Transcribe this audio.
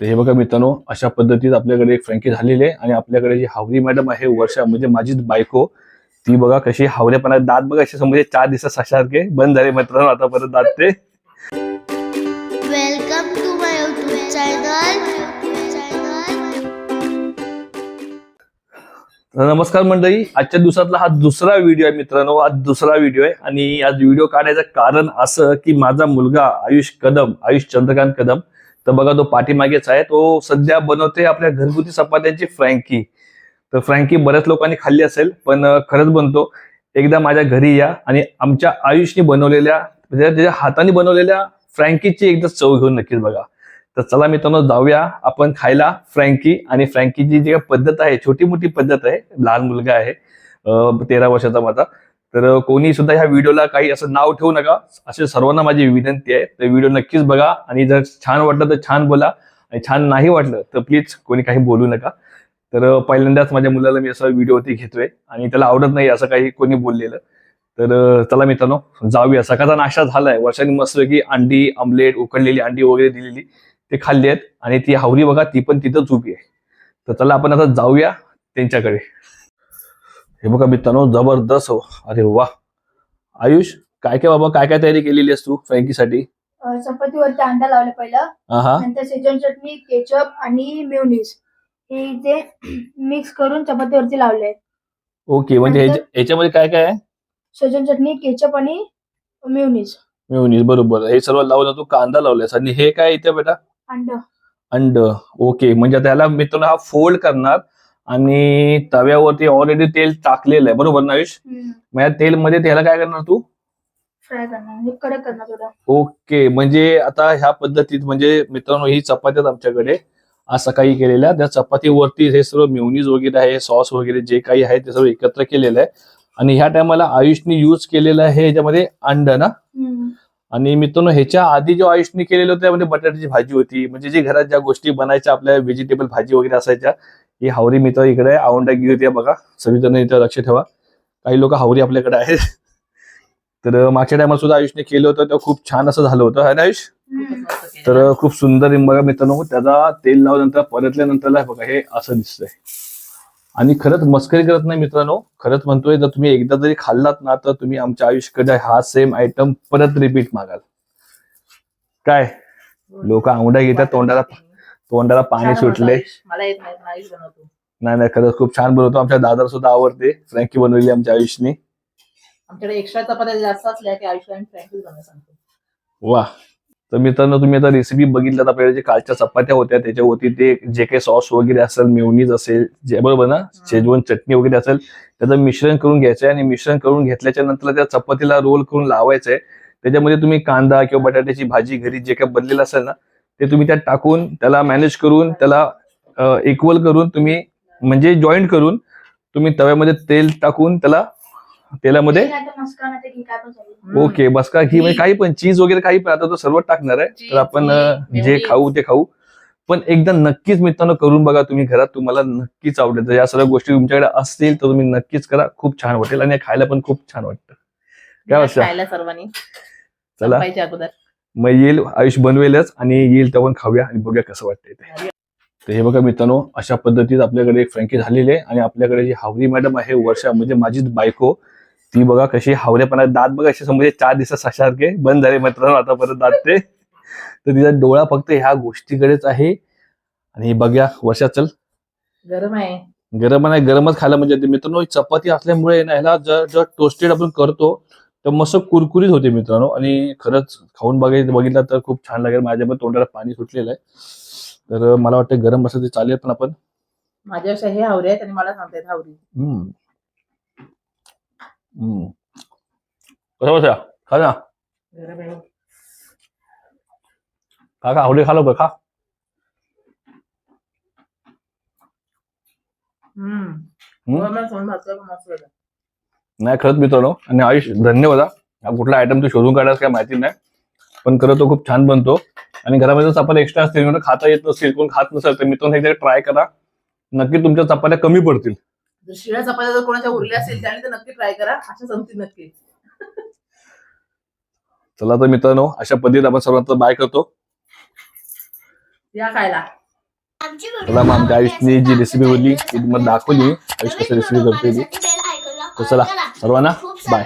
तर हे बघा मित्रांनो अशा पद्धतीत आपल्याकडे एक फ्रँकी झालेली आहे आणि आपल्याकडे जी हावरी मॅडम आहे वर्षा म्हणजे माझीच बायको ती बघा कशी हावरेपणा दात बघा असे समजे चार दिवसात सारखे बंद झाले मित्रांनो आता परत दात ते. नमस्कार मंडळी आजच्या दिवसातला हा दुसरा व्हिडिओ आहे मित्रांनो आज दुसरा व्हिडिओ आहे. आणि आज व्हिडिओ काढायचं कारण असं की माझा मुलगा आयुष कदम आयुष चंद्रकांत कदम तर बघा तो पाठीमागेच आहे तो सध्या बनवते आपल्या घरगुती चपात्यांची फ्रँकी. तर फ्रँकी बऱ्याच लोकांनी खाल्ली असेल पण खरंच बनतो. एकदा माझ्या घरी या आणि आमच्या आयुषने बनवलेल्या म्हणजे त्याच्या हाताने बनवलेल्या फ्रँकीची एकदा चव घेऊन नक्कीच बघा. तर चला मित्रांनो जाऊया आपण खायला फ्रँकी आणि फ्रँकीची जी काही पद्धत आहे छोटी मोठी पद्धत आहे लहान मुलगा आहे तेरा वर्षाचा माझा तर कोणी सुद्धा ह्या व्हिडिओला काही असं नाव ठेवू नका. असे सर्वांना माझी विनंती आहे. तर व्हिडिओ नक्कीच बघा. आणि जर छान वाटलं तर छान बोला. आणि छान नाही वाटलं तर प्लीज कोणी काही बोलू नका. तर पहिल्यांदाच माझ्या मुलाला मी असं व्हिडिओवरती घेतोय. आणि त्याला आवडत नाही असं काही कोणी बोललेलं. तर चला मित्रांनो जाऊया. सकाळचा नाश्ता झालाय. वर्षांनी मस्त की अंडी आमलेट उकडलेली अंडी वगैरे दिलेली. ते खाल्ली आहेत. आणि ती हावरी बघा ती पण तिथंच उभी आहे. तर चला आपण आता जाऊया त्यांच्याकडे. हे बघा मित्रांनो जबरदस्त. हो अरे वा आयुष काय काय बाबा काय काय तयारी केलेली आहेस तू फ्रँकीसाठी? चपातीवरती अंडा लावला पहिला. नंतर सेजन चटणी केचप आणि मेवनीस हे इथे मिक्स करून चपातीवरती लावले. ओके म्हणजे ह्याच्यामध्ये काय काय आहे? सेजन चटणी केचप आणि मेवनीस मिळून बरोबर. हे सर्व लावलं तू कांदा लावलास आणि हे काय इथे बेटा? अंड. अंड. ओके म्हणजे त्याला मित्रांनो हा फोल्ड करणार. आणि तव्यावरती ऑलरेडी तेल टाकलेलं आहे. बरोबर ना आयुष? मग या तेलमध्ये त्याला काय करणार तू? फ्राय करणार. म्हणजे कडक करणार थोडं. ओके म्हणजे आता ह्या पद्धतीत म्हणजे मित्रांनो ही चपात्यात आमच्याकडे आज सकाळी केलेल्या त्या चपातीवरती हे सर्व म्युनीज वगैरे आहे सॉस वगैरे जे काही आहे ते सर्व एकत्र केलेलं आहे. आणि ह्या टायमाला आयुषने यूज केलेलं आहे ह्याच्यामध्ये अंड ना? आणि मित्रांनो ह्याच्या आधी जो आयुषने केलेलं होतं त्यामध्ये बटाट्याची भाजी होती. म्हणजे जी घरात ज्या गोष्टी बनायच्या आपल्या व्हेजिटेबल भाजी वगैरे असायच्या ही हावरी मित्र इकडे आवंडा गेली होती बघा. सगळीजण इथं लक्ष ठेवा. काही लोक हावरी आपल्याकडे आहेत. तर मागच्या टायमाला सुद्धा आयुषने केलं होतं. तेव्हा खूप छान असं झालं होतं. है ना आयुष? तर खूप सुंदर बघा मित्रांनो. त्याचा तेल लावल्यानंतर परतल्यानंतर बघा हे असं दिसतंय. आणि खरंच मस्करी करत नाही मित्रांनो. खरंच म्हणतोय जर तुम्ही एकदा जरी खाल्लात ना तर तुम्ही आमच्या आयुष्याकडे हा सेम आयटम परत रिपीट मागाल. काय? लोक आवडा घेतात तोंडाला तोंडाला पाणी सुटले. मला येत नाही बनवतो. नाही नाही खरंच खूप छान बनवतो. आमच्या दादाला सुद्धा आवडते. फ्रँकी बनवली आमच्या आयुषने. आमच्याकडे एक्स्ट्रा चपात्या जास्त असल्या की आयुष्य आणि बनवायला सांगतो वा तर मित्रांनो तुम्ही आता रेसिपी बघितल्यात. आपल्याला जे कालच्या चपात्या होत्या त्याच्यावरती ते जे काही सॉस वगैरे असेल मेवनीज असेल जे बरोबर ना शेजवान चटणी वगैरे असेल त्याचं मिश्रण करून घ्यायचंय आणि मिश्रण करून घेतल्याच्या नंतर त्या चपातीला रोल करून लावायचंय. त्याच्यामध्ये तुम्ही कांदा किंवा बटाट्याची भाजी घरी जे काही बनलेलं असेल ना ते तुम्ही त्यात टाकून त्याला मॅनेज करून त्याला इक्वल करून तुम्ही म्हणजे जॉईंट करून तुम्ही तव्यामध्ये तेल टाकून त्याला तेलामध्ये तर. ओके बस का घी म्हणजे काही पण चीज वगैरे काही पण आता तो सर्व टाकणार आहे. तर आपण जे. खाऊ ते खाऊ. पण एकदा नक्कीच मित्रांनो करून बघा तुम्ही घरात तुम्हाला नक्कीच आवडेल. जर या सर्व गोष्टी तुमच्याकडे असतील तर तुम्ही नक्कीच करा. खूप छान वाटेल आणि खायला पण खूप छान वाटतं. काय वाटतं? सर्वांनी. चला. अगोदर. मग येईल आयुष बनवेलच आणि येईल तेव्हा खाऊया आणि बघूया कसं वाटतंय ते. तर हे बघा मित्रांनो अशा पद्धतीत आपल्याकडे एक फ्रँकी झालेली आहे आणि आपल्याकडे जी हावरी मॅडम आहे वर्षा म्हणजे माझीच बायको ती बघा कशी हावरेपणा दात बघा असे समजे चार दिवसात सारखे बंद झाले मित्रांनो आता परत दात ते. तर तिचा डोळा फक्त ह्या गोष्टीकडेच आहे. आणि बघ्या वर्षा चल. गरम आहे. गरम नाही गरमच खायला म्हणजे मित्रांनो चपाती असल्यामुळे ना ह्याला जर जर टोस्टेड आपण करतो तर मस्त कुरकुरीत होते मित्रांनो. आणि खरंच खाऊन बघायचं बघितलं तर खूप छान लागेल. माझ्या पण तोंडाला पाणी सुटलेलं आहे. तर मला वाटतं गरम असं ते चालेल पण आपण. माझ्यापेक्षा हे हावरे आहेत आणि मला सांगतायत हावरी. हम्म. हम्म. कसं बसा? खा ना. खा खा. खालो खा हम्म. हम्म. फोन भाजलं पण मस्त. नाही खरंच मित्रांनो आणि आयुष धन्यवाद हा. कुठला आयटम तू शोधून काढायला काय माहिती नाही. पण खरं तो खूप छान बनतो. आणि घरामध्ये चपात्या एक्स्ट्रा असतील किंवा खाता येत नसेल कोण खात नसेल तर मित्रांनो एकदा ट्राय करा. नक्की तुमच्या चपात्या कमी पडतील. जर शिळ्या चपात्या जर कोणाच्या उरल्या असेल त्याने तर नक्की ट्राय करा. अशा नक्की. चला तर मित्रांनो अशा पद्धतीत आपण सर्वांचा बाय करतो. या खायला. चला मग आमच्या आयुषने जी रेसिपी बोलली ती तुम्हाला दाखवली. आयुष कसं रेसिपी करते ती. तर चला. सर्वांना बाय